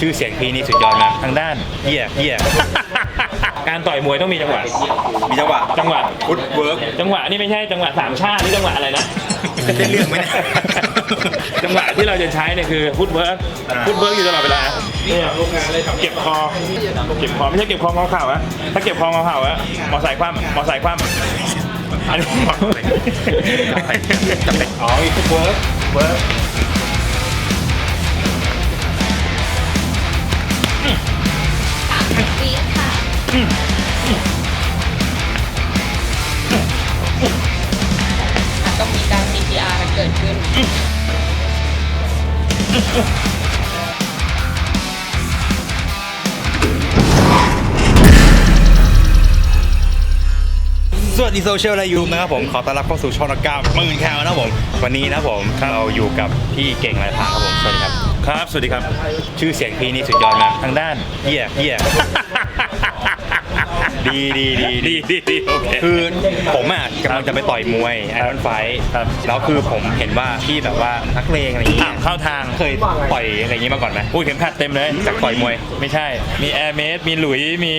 ชื่อเสียงพี่นี่สุดยอดมากทางด้านเยี่ยเยี่ย การต่อยมวยต้องมีจังหวะ มีจังหวะจังหวะ ฟุตเวิร์ก จังหวะนี่ไม่ใช่จังหวะสามชาตินี่จังหวะอะไรนะได้เรื่องไหมเนี่ยจังหวะที่เราจะใช้เนี่ยคือฟุตเวิร์กอ่า ฟุตเวิร์กอยู่ตลอดเวลาเนี่ยเก็บคอ เก็บคอไม่ใช่เก็บคองอเข่าอะถ้าเก็บคองอเข่าอะมอใส่คว่ำมอใส่คว่ำอันนี้อ๋อมีฟุตเวิร์กเวิร์ก ค่ะต้องมีการ CPR เกิดขึ้น สวัสดีโซเชียลแลยูนะครับผมขอต้อนรับเข้าสู่ช่องนักกล้ามหมื่นแคลนะครับผม วันนี้นะครับผมเราอยู่กับพี่เก่งไรพาครับผมสวัสดีครับ ครับ สวัสดีครับ ชื่อเสียงพี่นี่สุดยอดมากทางด้านเยี่ยเยี่ยดีดีดีดีดีดีโอเคคือผมอะกำลังจะไปต่อยมวยไอรอนไฟครับแล้วคือผมเห็นว่าพี่แบบว่านักเลงอะไรอย่างเงี้อะยเข้าทางเคยต่อยอะไรอย่างงี้มาก่อนไหมพูดเข็มขัดเต็มเลยจากต่อยมวย ไม่ใช่ มีแอร์เมสมีหลุยมี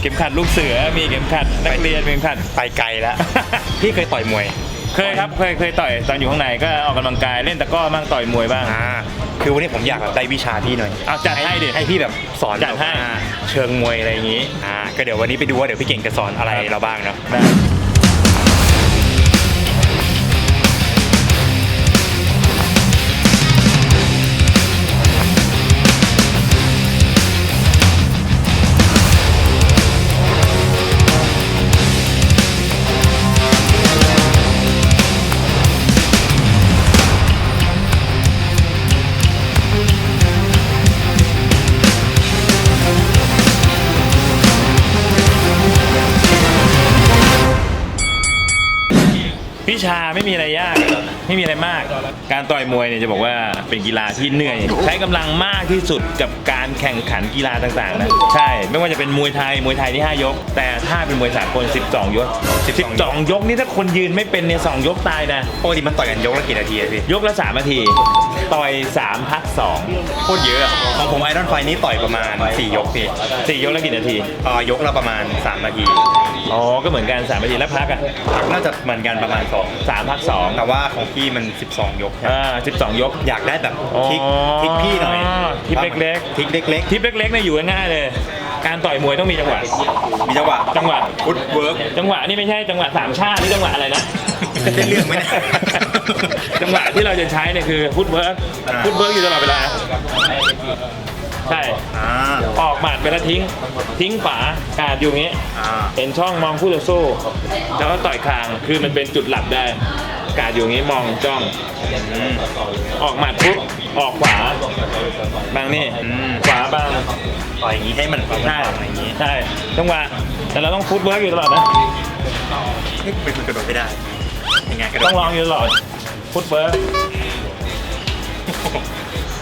เข็มขัดลูกเสือมีเข็มขัดนักเรียนมีเข็มขัดไปไกลแล้วพี่เคยต่อยมวย เคยครับเคยเคยต่อยตอนอยู่ข้างในก็ออกกำลังกายเล่นตะกร้อบ้างต่อยมวยบ้าง อ่าคือวันนี้ผมอยากแบบได้วิชาพี่หน่อยเอาจัดให้ดิให้พี่แบบสอนจัดให้ แบบว่าเชิงมวยอะไรอย่างงี้ อ่าก็เดี๋ยววันนี้ไปดูว่าเดี๋ยวพี่เก่งจะสอนอะไรเราบ้างเนาะ ได้ พิชาไม่มีอะไรยาก ไม่มีอะไรมาก การต่อยมวยเนี่ยจะบอกว่าเป็นกีฬาที่เหนื่อย ใช้กำลังมากที่สุดกับการแข่งขันกีฬาต่างๆนะใช่ ไม่ว่าจะเป็นมวยไทยมวยไทยที่ 5 ยก แต่ถ้าเป็นมวยสากล12 ยก 12 ยกนี่ถ้าคนยืนไม่เป็นเนี่ย2ยกตายนะปกติมันต่อยกันยกละกี่นาทีอะพี่ยกละ3นาที ต่อย3พัก2โคตรเยอะอะของผมไอรอนไฟนี้ต่อยประมาณ 4 ยกพี่4ยกละกี่นาทีเอ่อยกละประมาณ 3 นาทีอ๋อ ก็เหมือนกัน3นาทีแล้วพักอะพักน่าจะเหมือนกันประมาณ3พัก2แต่ว่าของพี่มัน 12 ยก2อ่า12ยกอยากได้แบบอ๋อทริกทริกพี่หน่อยทริคเล็กๆทริกเล็กทิปเล็กๆเนี่ยอยู่ง่ายๆเลย การต่อยมวยต้องมีจังหวะๆมีจังหวะจังหวะฟุตเวิร์กจังหวะนี่ไม่ใช่จังหวะสามชาตินี่จังหวะอะไรนะได้เรื่องไหมเนี่ยจังหวะที่เราจะใช้เนี่ยคือฟุตเวิร์กอ่าฟุตเวิร์กอยู่ตลอดเวลาใช่อ่าออกหมัดไปแล้วทิ้ง ทิ้งขวากาดอยู่อย่างงี้อ่า เห็นช่องมองคู่ต่อสู้แล้วก็ต่อยคางคือมันเป็นจุดหลับได้ กาดอยู่อย่างงี้มองจ้องอืมออกหมัดปุ๊บออกขวาบางนี่อืมขวาบางต่อยอย่างงี้ให้มันแบบใช่อะไรอย่างงี้ใช่จังหวะแต่เราต้องฟุตเวิร์กอยู่ตลอดนะเฮ้ยเป็นคนกระโดดไม่ได้ยังไงกระโดต้ดองลองอยู่ตลอดฟุตเวิร์ก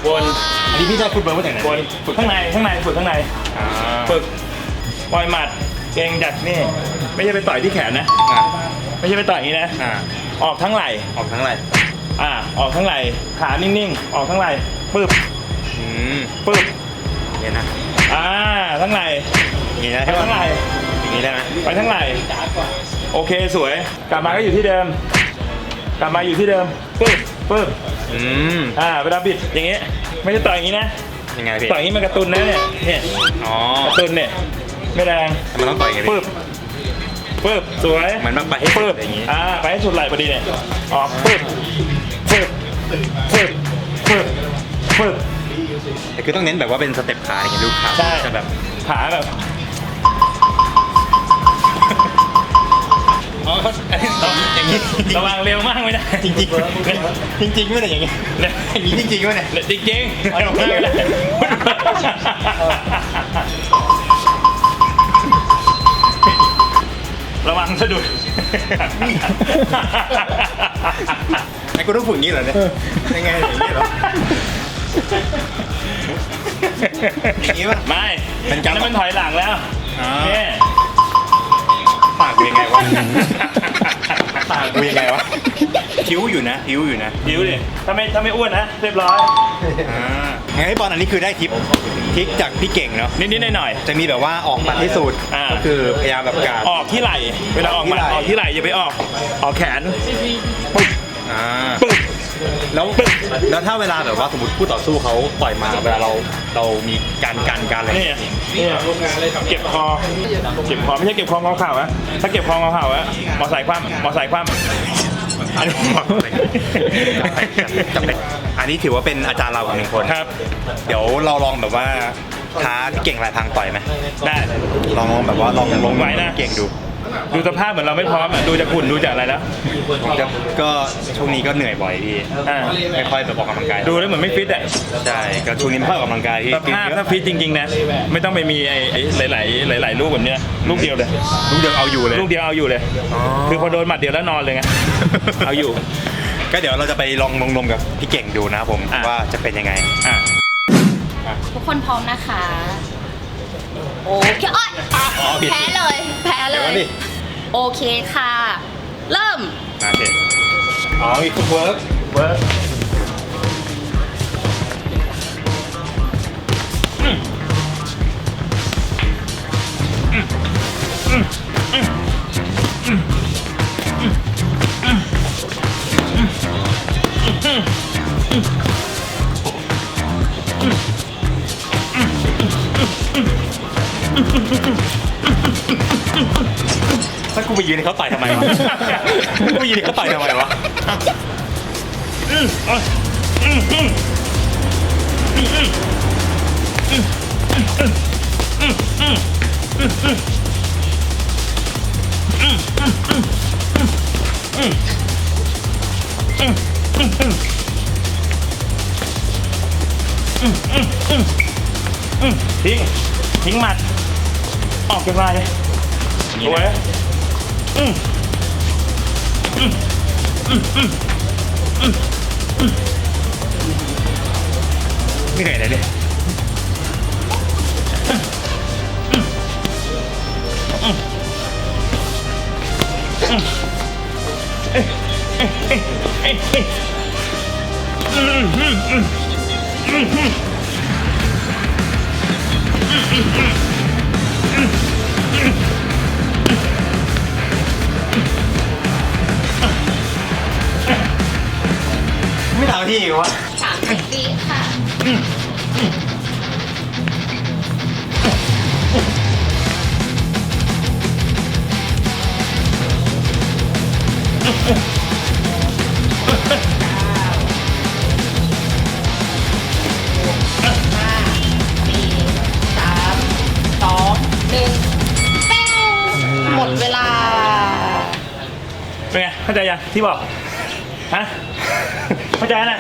วนอันนี้พี่ได้ฟุตเวิร์กมาจากไหนวนฝึกข้างในข้างในฝึกข้างใน อ่าฝึกปล่อยหมัด เก่งจัดนี่ ไม่ใช่ไปต่อยที่แขนนะ อ่าไม่ใช่ไปต่อยอย่างนี้นะ อ่าออกทั้งไหล่ออกทั้งไหล่อ่า ออกทั้งไหล่ขานิ่งๆ ออกทั้งไหล่ปึ๊บอืมปึ๊บเนี่ยนะอ่าทั้งไหล่อย่างงี้นะไปทั้งไหล่อย่างงี้ได้ไหมไปทั้งไหล่โอเคสวย กลับมาก็อยู่ที่เดิม กลับมาอยู่ที่เดิมปึ๊บปึ๊บอืมอ่าเวลาบิดอย่างงี้ไม่ใช่ต่อยอย่างงี้นะยังไงพี่ต่อยอย่างนี้มันกระตุนนะเนี่ยเนี่ยอ๋อกระตุนเนี่ย ไม่แรงแต่มันต้องต่อยไงพี่ปึ๊บปึ๊บสวยเหมือนมันไปให้สุปึ๊ดบอย่างงี้อ่าไปให้สุดไหล่พอดีเนี่ยออกปึ๊บปึ๊บปึ๊บปึ๊บปึ๊บแต่คือต้องเน้นแบบว่าเป็นสเต็ปขาอย่างเงี้ยลูกขาใช่จะแบบขาแบบอ๋ออย่างงี้ระวังเร็วมากไม่ได้จริงจริงจริงจริงๆไม่ได้อย่างงี้อย่างงี้จริงๆไม่ได้จริงจริงๆเร็วมากไม่ได้ ระวังสะดุดไอ้กูต้องฝึกอย่างงี้เหรอเนี่ยยังไงอย่างงี้เหรออย่างงี้ป่ะ ไม่เป็นจังหวะอันนั้นมันถอยหลังแล้วอ่าเนี่ยปากกูยังไงวะ ปากกูยังไงวะคิ้วอยู่นะคิ้วอยู่นะดิวดิถ้าไม่ถ้าไม่อ้วนนะเรียบร้อยอ่างั้นไอ้บอลอันนี้คือได้ทิปทิปจากพี่เก่งเนาะนิดๆหน่อย จะมีแบบว่าออกหมัดที่สุดอ่า ก็คือพยายามแบบการ ๆออกที่ไหล่เวลาออกหมัดออออกกที่ที่ไหไหล่ ล่อย่าไปออก ออกแขนปึ๊บอ่าปึ๊บ แล้ว แล้วถ้าเวลาแบบว่าสมมติคู่ต่อสู้เขาต่อยมาเวลาเราเรามีการกันการอะไรนี่นี่เก็บคอเก็บคอไม่ใช่เก็บคองอเข่าอะถ้าเก็บคองอเข่าอะมอใส่คว่ำมอใส่คว่ำอันนี้จับเด็กอันนี้ถือว่าเป็นอาจารย์เราอีกหนึ่งคนครับ เดี๋ยวเราลองแบบว่าท้าพี่เก่งลายพรางต่อยไหมได้ลองลองแบบว่าลองลงไหวนะพี่เก่งดู ดูสภาพเหมือนเราไม่พร้อมอะดูจากหุ่นดูจากอะไรแล้วจะก็ช่วงนี้ก็เหนื่อยบ่อยพี่อ่าไม่ค่อยแบบออกกำลังกายดูแล้วเหมือนไม่ฟิตอะใช่ก็ช่วงนี้ไม่ค่อยออกกำลังกายพี่สภาพถ้าฟิตจริงๆนะไม่ต้องไปมีไอ้ไอ้หลายๆหลายๆลูกแบบเนี้ยลูกเดียวเลยลูกเดียวเอาอยู่เลยลูกเดียวเอาอยู่เลยอ๋อคือพอโดนหมัดเดียวแล้วนอนเลยไง เอาอยู่ ก็เดี๋ยวเราจะไปลองลงนมกับพี่เก่งดูนะครับผมอะ ว่าจะเป็นยังไง อะ ทุกคนพร้อมนะคะ โอเคอ้อยอ๋อผิดแพ้เลย แพ้เลเดี๋ยวก่อนยดิ โอเคค่ะ เริ่ม โอเคอ๋อมีคุณเวิร์กเวิร์ก ไปยืนให้เขาต่อยทำไมวะกูไปยืนให้เขาต่อยทำไมวะทิ้งทิ้งหมัดออกจากลายสวย ไม่เหนื่อยเลย เนี่ยไม่ถามพี่อีกวะสามสิบวิค่ะห้าสี่สามสองหนึ่งเป้งหมดเวลา เป็นไงเข้าใจยังที่บอก ฮะ เข้าใจนะ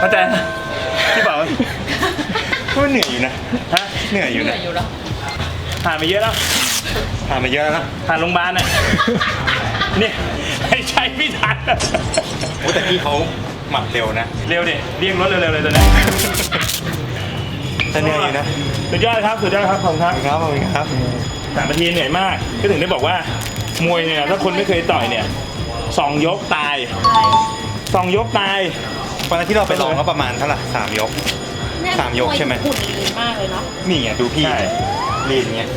เข้าใจนะที่บอกก็เหนื่อยอยู่นะฮะเหนื่อยอยู่เหนื่นะอยอยู่แล้วผ่านมาเยอะแล้วผ่านมาเยอะแล้วนะผ่านโรงพยาบาลน่ะเนี่ยให้ใช้ไม่ทันโอ้แต่พี่เขาหมัดเร็วนะ เร็วดิเรียกรถเร็วๆเลยตอนนี้แต่เหนื่อยอยู่นะสุดยอดครับสุดยอดครับขอบคุณครับ ครับขอบคุณครับสามนาทีเหนื่อยมาก ก็ถึงได้บอกว่า มวยเนี่ยถ้าคนไม่เคยต่อยเนี่ยสองยกตายสองยกตายวันนั้นที่เราไปลองก็ประมาณเท่าไหร่สามยก สามยกใช่ไหมหุ่นดีมากเลยเนาะนี่ไงดูพี่ใช่ลีนเงี้ย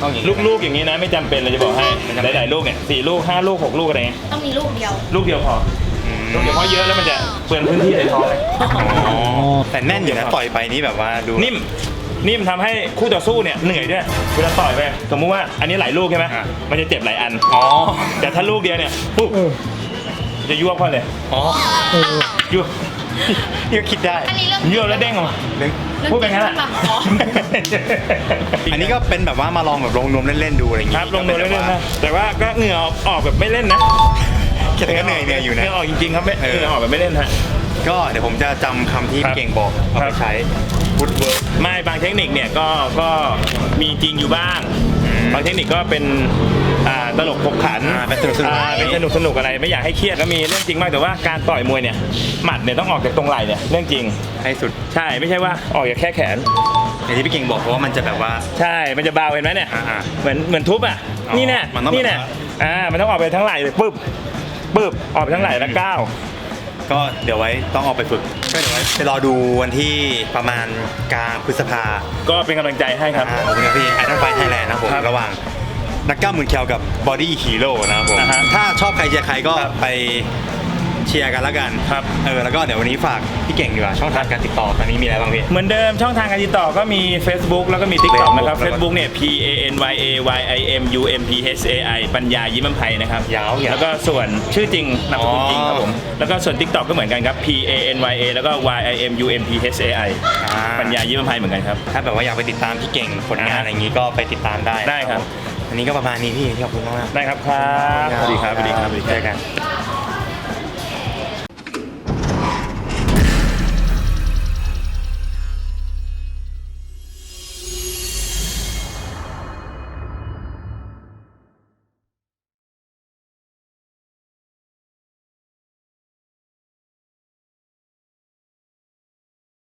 ต้องอย่างนี้ลูกๆอย่างนี้นะไม่จำเป็นเลยจะบอกให้ไม่จำเป็นหลายๆลูกเนี่ยสี่ลูกห้าลูกหกลูกอะไรเงี้ยต้องมีลูกเดียว ลูกเดียวพออืมลูกเดียวเพราะเยอะแล้วมันจะเปลืองพื้นที่ในท้องอ๋อแต่แน่นอยู่นะต่อยไปนี่แบบว่าดูนิ่ม นิ่มทำให้คู่ต่อสู้เนี่ยเหนื่อยด้วยเวลาต่อยไปสมมุติว่าอันนี้หลายลูกใช่ไหมอะมันจะเจ็บหลายอันอ๋อแต่ถ้าลูกเดียวเนี่ยปุ๊บจะยั่วพ่อเลยอ๋อยั่วนี่ก็คิดได้อันนี้เรื่องยั่วแล้วเด้งออกมานึกพูดไปงั้นแหละอ๋ออันนี้ก็เป็นแบบว่ามาลองแบบลงนวมเล่นๆดูอะไรอย่างคงี้รับลงโดนเล่นๆนะแต่ว่าก็เหงื่อออกออกแบบไม่เล่นนะคิดก็เหนื่อยเหนื่อยอยู่เหนะงื่อออกจริงๆครับไม่เออเหงื่อออกแบบไม่เล่นฮะ ก็เดี๋ยวผมจะจำคำที่ครับเก่งบอกเอาครัไปบใช้ฟุตเวิร์กไม่บางเทคนิคเนี่ยก็ก็มีจริงอยู่บ้างอืมบางเทคนิคก็เป็นอ่าตลกขบขันอ่าเป็นสนุกสนุก อ่าเป็นสนุกสนุกอะไรไม่อยากให้เครียดก็มีเรื่องจริงมากแต่ว่าการต่อยมวยเนี่ยหมัดเนี่ยต้องออกจากตรงไหล่เนี่ยเรื่องจริง ให้สุด ใช่ไม่ใช่ว่าออกจากแค่แขน อย่างที่พี่เก่งบอกเพราะว่ามันจะแบบว่า ใช่ มันจะเบาเห็นไหมเนี่ย อ่าเหมือนเหมือนทุบอะ อ๋อนี่แน่มันต้องนี่แน่แบบว่าอ่า มันต้องออกไปทั้งไหล่เลยปึ๊บปึ๊บ ออกไปทั้งไหล่แล้วก้าว ก็เดี๋ยวไว้ต้องออกไปฝึกก็เดี๋ยวไว้ไปรอดูวันที่ประมาณกลางพฤษภาก็เป็นกำลังใจให้ครับ อ่าขอบคุณครับพี่ไอ o อนไฟไทยแลนด์นะครับผมครับระหว่างนักกล้ามหมื่นแคลกับบอดี้ฮีโร่นะครับผมอ่าฮะถ้าชอบใครเชียร์ใครก็ครับ ไป เชียร์กันแล้วกันครับเออแล้วก็เดี๋ยววันนี้ฝากพี่เก่งดีกว่าช่องทางการติดต่อตอนนี้มีอะไรบ้างพี่ เหมือนเดิมช่องทางการติดต่อก็มี Facebook แล้วก็มี TikTok Facebook นะครับแล้วก็ Facebook เนี่ย P A N Y A Y I M U M P H A I ปัญญายิ้มอำไพนะครับยาวๆแล้วก็ส่วนชื่อจริงนามสกุลจริงครับผมอ๋อแล้วก็ส่วน TikTok ก็เหมือนกันครับ P A N Y A แล้วก็ Y I M U M P H A I อ่าปัญญายิ้มอำไพเหมือนกันครับ ถ้าแบบว่าอยากไปติดตามพี่เก่งผลงานอ่าอะไรอย่างนี้ก็ไปติดตามได้ได้ครับอันนี้ก็ประมาณนี้พี่ขอบคุณมากๆได้ครับครับสวัสดีครับสวัสดีครับสวัสดีเจคอรับกัน